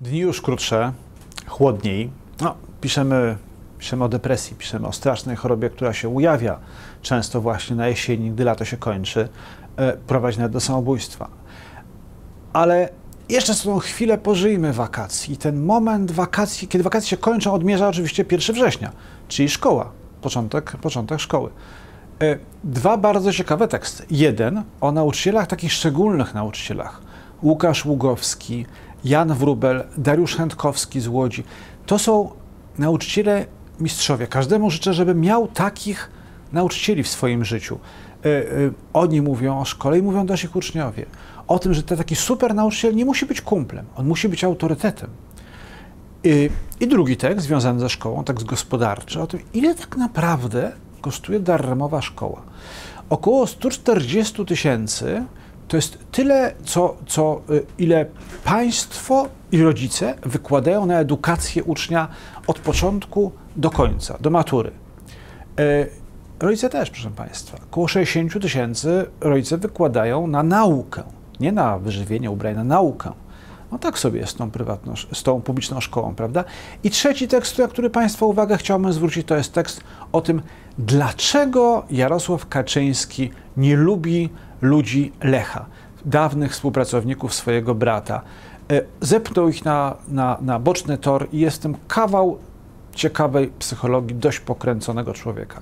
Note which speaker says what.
Speaker 1: Dni już krótsze, chłodniej. No, piszemy, piszemy o depresji, piszemy o strasznej chorobie, która się ujawia często właśnie na jesieni, gdy lato się kończy, e, prowadzi nawet do samobójstwa. Ale jeszcze tą chwilę pożyjmy wakacji. Ten moment wakacji, kiedy wakacje się kończą, odmierza oczywiście 1 września, czyli szkoła, początek, początek szkoły. E, dwa bardzo ciekawe teksty. Jeden o nauczycielach, takich szczególnych nauczycielach. Łukasz Ługowski, Jan Wrubel, Dariusz Chętkowski z Łodzi. To są nauczyciele mistrzowie. Każdemu życzę, żeby miał takich nauczycieli w swoim życiu. E, e, oni mówią o szkole i mówią też ich uczniowie. O tym, że ten taki super nauczyciel nie musi być kumplem, on musi być autorytetem. I, I drugi tekst związany ze szkołą, tekst gospodarczy, o tym, ile tak naprawdę kosztuje darmowa szkoła. Około 140 tysięcy to jest tyle, co, co, y, ile państwo i rodzice wykładają na edukację ucznia od początku do końca, do matury. Y, rodzice też, proszę Państwa. Około 60 tysięcy rodzice wykładają na naukę, nie na wyżywienie ubrań, na naukę. No tak sobie jest z tą, prywatną, z tą publiczną szkołą, prawda? I trzeci tekst, na który Państwa uwagę chciałbym zwrócić, to jest tekst o tym, dlaczego Jarosław Kaczyński nie lubi ludzi Lecha, dawnych współpracowników swojego brata. E, zepnął ich na, na, na boczny tor i jestem kawał ciekawej psychologii dość pokręconego człowieka.